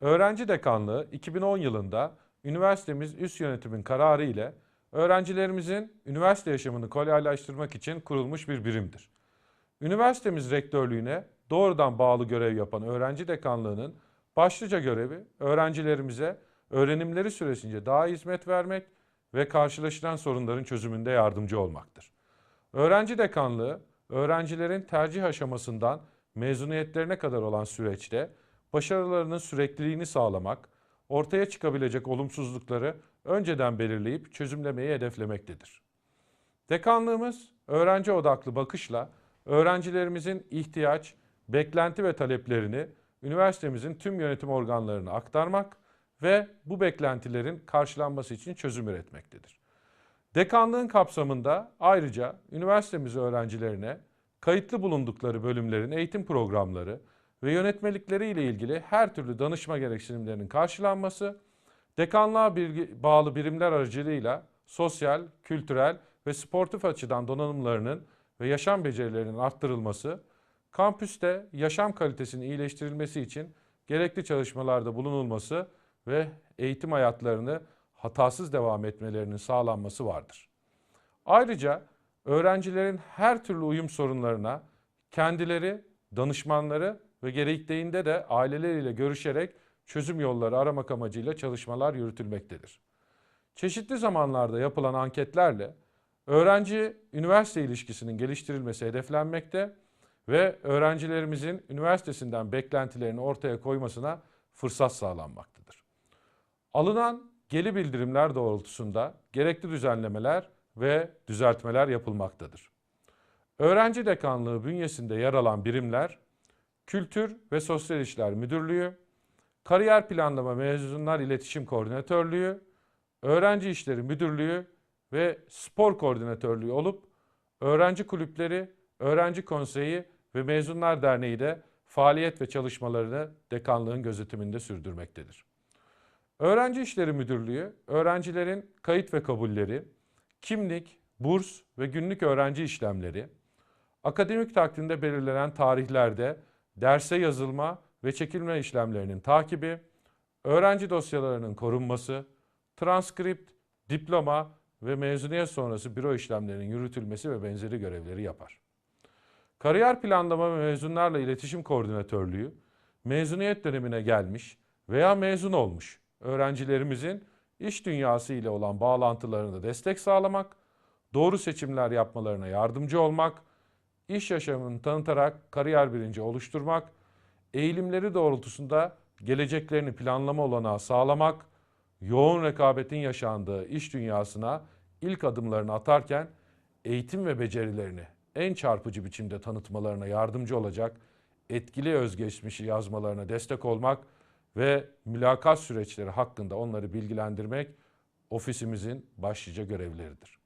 Öğrenci Dekanlığı 2010 yılında üniversitemiz üst yönetimin kararı ile öğrencilerimizin üniversite yaşamını kolaylaştırmak için kurulmuş bir birimdir. Üniversitemiz rektörlüğüne doğrudan bağlı görev yapan öğrenci dekanlığının başlıca görevi öğrencilerimize öğrenimleri süresince daha hizmet vermek ve karşılaşılan sorunların çözümünde yardımcı olmaktır. Öğrenci dekanlığı öğrencilerin tercih aşamasından mezuniyetlerine kadar olan süreçte başarılarının sürekliliğini sağlamak, ortaya çıkabilecek olumsuzlukları önceden belirleyip çözümlemeyi hedeflemektedir. Dekanlığımız öğrenci odaklı bakışla öğrencilerimizin ihtiyaç, beklenti ve taleplerini üniversitemizin tüm yönetim organlarına aktarmak ve bu beklentilerin karşılanması için çözüm üretmektedir. Dekanlığın kapsamında ayrıca üniversitemiz öğrencilerine kayıtlı bulundukları bölümlerin eğitim programları ve yönetmelikleri ile ilgili her türlü danışma gereksinimlerinin karşılanması, dekanlığa bağlı birimler aracılığıyla sosyal, kültürel ve sportif açıdan donanımlarının ve yaşam becerilerinin arttırılması, kampüste yaşam kalitesinin iyileştirilmesi için gerekli çalışmalarda bulunulması ve eğitim hayatlarını hatasız devam etmelerinin sağlanması vardır. Ayrıca öğrencilerin her türlü uyum sorunlarına kendileri, danışmanları ve gerektiğinde de aileleriyle görüşerek çözüm yolları aramak amacıyla çalışmalar yürütülmektedir. Çeşitli zamanlarda yapılan anketlerle öğrenci üniversite ilişkisinin geliştirilmesi hedeflenmekte ve öğrencilerimizin üniversitesinden beklentilerini ortaya koymasına fırsat sağlanmaktadır. Alınan geri bildirimler doğrultusunda gerekli düzenlemeler ve düzeltmeler yapılmaktadır. Öğrenci Dekanlığı bünyesinde yer alan birimler Kültür ve Sosyal İşler Müdürlüğü, Kariyer Planlama Mezunlar İletişim Koordinatörlüğü, Öğrenci İşleri Müdürlüğü ve Spor Koordinatörlüğü olup öğrenci kulüpleri, öğrenci konseyi ve Mezunlar Derneği de faaliyet ve çalışmalarını dekanlığın gözetiminde sürdürmektedir. Öğrenci İşleri Müdürlüğü, öğrencilerin kayıt ve kabulleri, kimlik, burs ve günlük öğrenci işlemleri, akademik takvimde belirlenen tarihlerde derse yazılma ve çekilme işlemlerinin takibi, öğrenci dosyalarının korunması, transkript, diploma ve mezuniyet sonrası büro işlemlerinin yürütülmesi ve benzeri görevleri yapar. Kariyer planlama ve mezunlarla iletişim koordinatörlüğü, mezuniyet dönemine gelmiş veya mezun olmuş öğrencilerimizin iş dünyası ile olan bağlantılarına destek sağlamak, doğru seçimler yapmalarına yardımcı olmak, iş yaşamını tanıtarak kariyer bilinci oluşturmak, eğilimleri doğrultusunda geleceklerini planlama olanağı sağlamak, yoğun rekabetin yaşandığı iş dünyasına ilk adımlarını atarken eğitim ve becerilerini en çarpıcı biçimde tanıtmalarına yardımcı olacak etkili özgeçmişi yazmalarına destek olmak ve mülakat süreçleri hakkında onları bilgilendirmek ofisimizin başlıca görevleridir.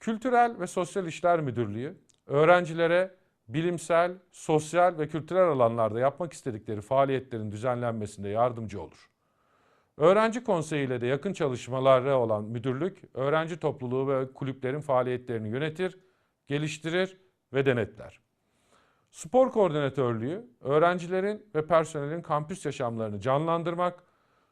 Kültürel ve Sosyal İşler Müdürlüğü öğrencilere bilimsel, sosyal ve kültürel alanlarda yapmak istedikleri faaliyetlerin düzenlenmesinde yardımcı olur. Öğrenci Konseyi ile de yakın çalışmaları olan müdürlük, öğrenci topluluğu ve kulüplerin faaliyetlerini yönetir, geliştirir ve denetler. Spor koordinatörlüğü, öğrencilerin ve personelin kampüs yaşamlarını canlandırmak,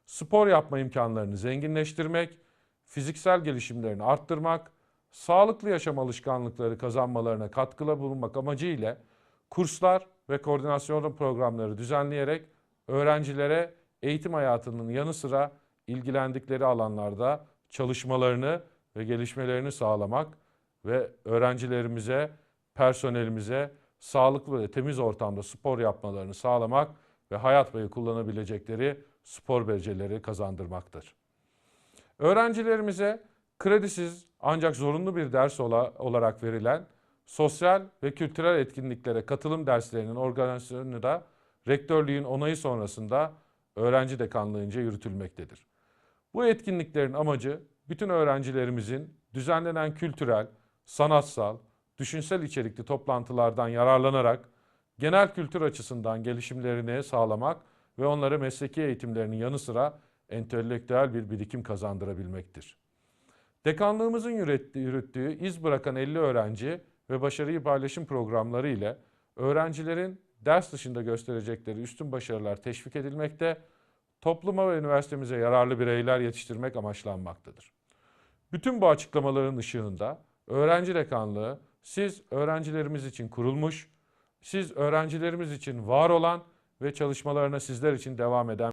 spor yapma imkanlarını zenginleştirmek, fiziksel gelişimlerini arttırmak, sağlıklı yaşam alışkanlıkları kazanmalarına katkıla bulunmak amacıyla kurslar ve koordinasyon programları düzenleyerek öğrencilere eğitim hayatının yanı sıra ilgilendikleri alanlarda çalışmalarını ve gelişmelerini sağlamak ve öğrencilerimize, personelimize sağlıklı ve temiz ortamda spor yapmalarını sağlamak ve hayat boyu kullanabilecekleri spor becerileri kazandırmaktır. Öğrencilerimize kredisiz ancak zorunlu bir ders olarak verilen sosyal ve kültürel etkinliklere katılım derslerinin organizasyonu da rektörlüğün onayı sonrasında öğrenci dekanlığınca yürütülmektedir. Bu etkinliklerin amacı bütün öğrencilerimizin düzenlenen kültürel, sanatsal, düşünsel içerikli toplantılardan yararlanarak genel kültür açısından gelişimlerini sağlamak ve onlara mesleki eğitimlerinin yanı sıra entelektüel bir birikim kazandırabilmektir. Dekanlığımızın yürüttüğü iz bırakan 50 öğrenci ve başarıyı paylaşım programları ile öğrencilerin ders dışında gösterecekleri üstün başarılar teşvik edilmekte, topluma ve üniversitemize yararlı bireyler yetiştirmek amaçlanmaktadır. Bütün bu açıklamaların ışığında öğrenci dekanlığı siz öğrencilerimiz için kurulmuş, siz öğrencilerimiz için var olan ve çalışmalarına sizler için devam eden